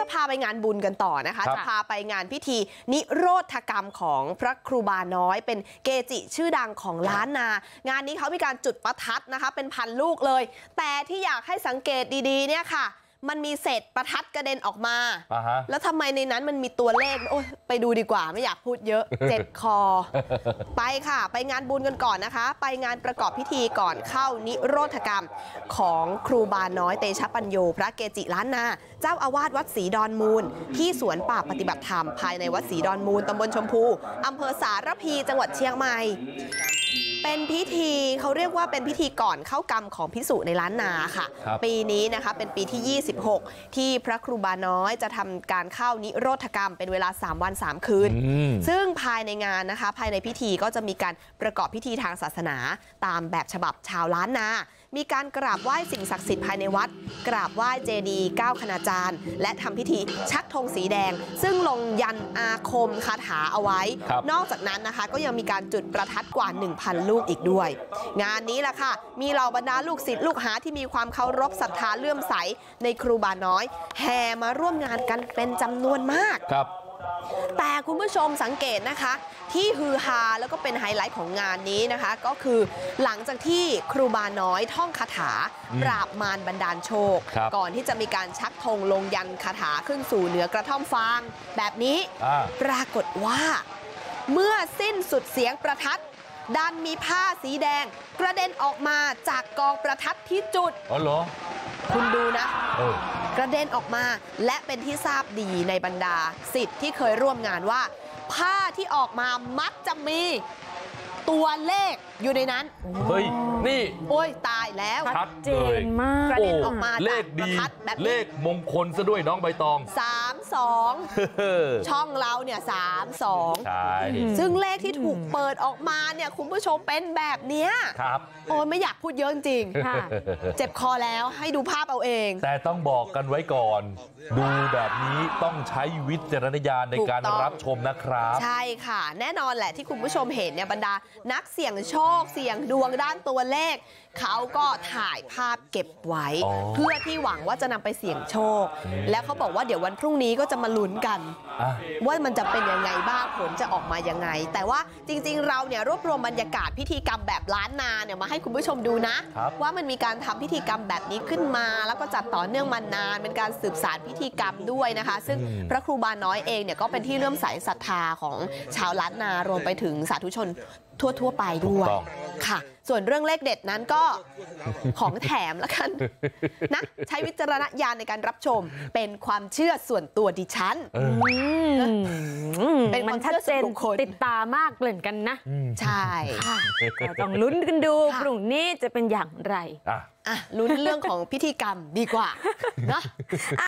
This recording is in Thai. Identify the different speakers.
Speaker 1: จะพาไปงานบุญกันต่อนะคะ
Speaker 2: ครับ
Speaker 1: จะพาไปงานพิธีนิโรธกรรมของพระครูบาน้อย เป็นเกจิชื่อดังของล้านนา งานนี้เขามีการจุดประทัดนะคะ เป็นพันลูกเลย แต่ที่อยากให้สังเกตดีๆเนี่ยค่ะ มันมีเศษประทัดกระเด็นออกมา
Speaker 2: อ่าฮะ
Speaker 1: แล้วทำไมในนั้นมันมีตัวเลขโอ้ยไปดูดีกว่าไม่อยากพูดเยอะเจ็บคอ ไปค่ะ ไปงานบุญกันก่อนนะคะ ไปงานประกอบพิธีก่อนเข้านิโรธกรรมของครูบาน้อยเตชะปัญโย พระเกจิล้านนา เจ้าอาวาสวัดศรีดอนมูล ที่สวนป่าปฏิบัติธรรมภายในวัดศรีดอนมูลตำบลชมพูอำเภอสารพีจังหวัดเชียงใหม่ เป็นพิธีเขาเรียกว่าเป็นพิธีก่อนเข้ากรรมของพิสุในล้านนาค่ะ
Speaker 2: ครับ
Speaker 1: ปีนี้นะคะเป็นปีที่ 26 ที่พระครูบาน้อยจะทำการเข้านิโรธกรรมเป็นเวลา 3 วัน 3 คืน
Speaker 2: อืม
Speaker 1: ซึ่งภายในงานนะคะ ภายในพิธีก็จะมีการประกอบพิธีทางศาสนาตามแบบฉบับชาวล้านนา มีการกราบไหว้สิ่งศักดิ์สิทธิ์ภายในวัด กราบไหว้เจดีย์เก้าคณาจารย์ และทำพิธีชักธงสีแดง ซึ่งลงยันอาคมคาถาเอาไว้
Speaker 2: ครับ
Speaker 1: นอกจากนั้นนะคะก็ยังมีการจุดประทัดกว่า 1,000 ลูกอีกด้วย งานนี้แหละค่ะ มีเหล่าบรรดาลูกศิษย์ลูกหาที่มีความเคารพศรัทธาเลื่อมใสในครูบาน้อย แห่มาร่วมงานกันเป็นจำนวนมาก
Speaker 2: ครับ
Speaker 1: แต่คุณผู้ชมสังเกตนะคะ ที่ฮือฮาแล้วก็เป็นไฮไลท์ของงานนี้นะคะ ก็คือหลังจากที่ครูบาน้อยท่องคาถา
Speaker 2: อืม
Speaker 1: ปราบมารบันดาลโชค
Speaker 2: ครับ
Speaker 1: ก่อนที่จะมีการชักธงลงยันคาถาขึ้นสู่เหนือกระท่อมฟาง แบบนี้
Speaker 2: อ่า
Speaker 1: ปรากฏว่า เมื่อสิ้นสุดเสียงประทัดดันมีผ้าสีแดงกระเด็นออกมาจากกองประทัดที่จุด
Speaker 2: อ๋อเหรอ
Speaker 1: คุณดูนะ
Speaker 2: เออ
Speaker 1: กระเด็นออกมาและเป็นที่ทราบดีในบรรดาสิทธิ์ที่เคยร่วมงานว่า ผ้าที่ออกมามักจะมีตัวเลขอยู่ในนั้น
Speaker 2: เฮ้ย นี่
Speaker 1: โอ้ย ตายแล้ว
Speaker 2: ชัด
Speaker 3: เจ
Speaker 2: เลย
Speaker 3: นมาก
Speaker 1: กระเด็นออกมา
Speaker 2: เลข
Speaker 1: จาก
Speaker 2: ดี
Speaker 1: ประทัดแบบนี้
Speaker 2: เลขมงคลซะด้วยน้องใบตอง
Speaker 1: 3 2ช่องเราเนี่ย3 2
Speaker 2: ใช่
Speaker 1: ซึ่งเลขที่ถูกเปิดออกมาเนี่ยคุณผู้ชมเป็นแบบเนี้ย
Speaker 2: ครับ
Speaker 1: โอ้ยไม่อยากพูดเยอะจริง
Speaker 3: ค่ะ
Speaker 1: เจ็บคอแล้วให้ดูภาพเอาเอง
Speaker 2: แต่ต้องบอกกันไว้ก่อน ดูแบบนี้ต้องใช้วิจารณญาณในการ
Speaker 1: ถูกต้อง
Speaker 2: รับชมนะครับ
Speaker 1: ใช่ค่ะแน่นอนแหละที่คุณผู้ชมเห็นเนี่ยบรรดานักเสี่ยงโชคเสี่ยงดวงด้านตัวเลข เขาก็ถ่ายภาพเก็บไว้
Speaker 2: อ๋อ
Speaker 1: เพื่อที่หวังว่าจะนำไปเสี่ยงโชค แล้วเขาบอกว่าเดี๋ยววันพรุ่งนี้ก็จะมาลุ้นกัน
Speaker 2: อะ
Speaker 1: ว่ามันจะเป็นยังไงบ้างผลจะออกมายังไง แต่ว่าจริงๆ เราเนี่ยรวบรวมบรรยากาศพิธีกรรมแบบล้านนาเนี่ยมาให้คุณผู้ชมดูนะ
Speaker 2: ครับ
Speaker 1: ว่ามันมีการทำพิธีกรรมแบบนี้ขึ้นมา แล้วก็จัดต่อเนื่องมานาน เป็นการสืบสานพิธีกรรมด้วยนะคะ ซึ่งพระครูบาน้อยเองเนี่ยก็เป็นที่เลื่อมใสศรัทธาของชาวล้านนารวมไปถึงสาธุชนทั่ว ๆ ไปด้วย
Speaker 2: ถูกต้อง
Speaker 1: ค่ะส่วนเรื่องเลขเด็ดนั้นก็ของแถมแล้วกันนะใช้วิจารณญาณในการรับชมเป็นความเชื่อส่วนตัวดิฉัน
Speaker 2: เออ
Speaker 1: เป็น
Speaker 3: มัน
Speaker 1: ความ
Speaker 3: ชัด
Speaker 1: เชื่อ
Speaker 3: เจ
Speaker 1: ส่วน
Speaker 3: น
Speaker 1: บุคคล
Speaker 3: ติดตามากเหมือนกันนะ
Speaker 1: ใช่
Speaker 3: ค่ะก็ต้องลุ้นกันดู
Speaker 1: ค่ะ
Speaker 3: พรุ่งนี้จะเป็นอย่างไร
Speaker 2: อะ
Speaker 1: อะลุ้นเรื่องของพิธีกรรมดีกว่านะ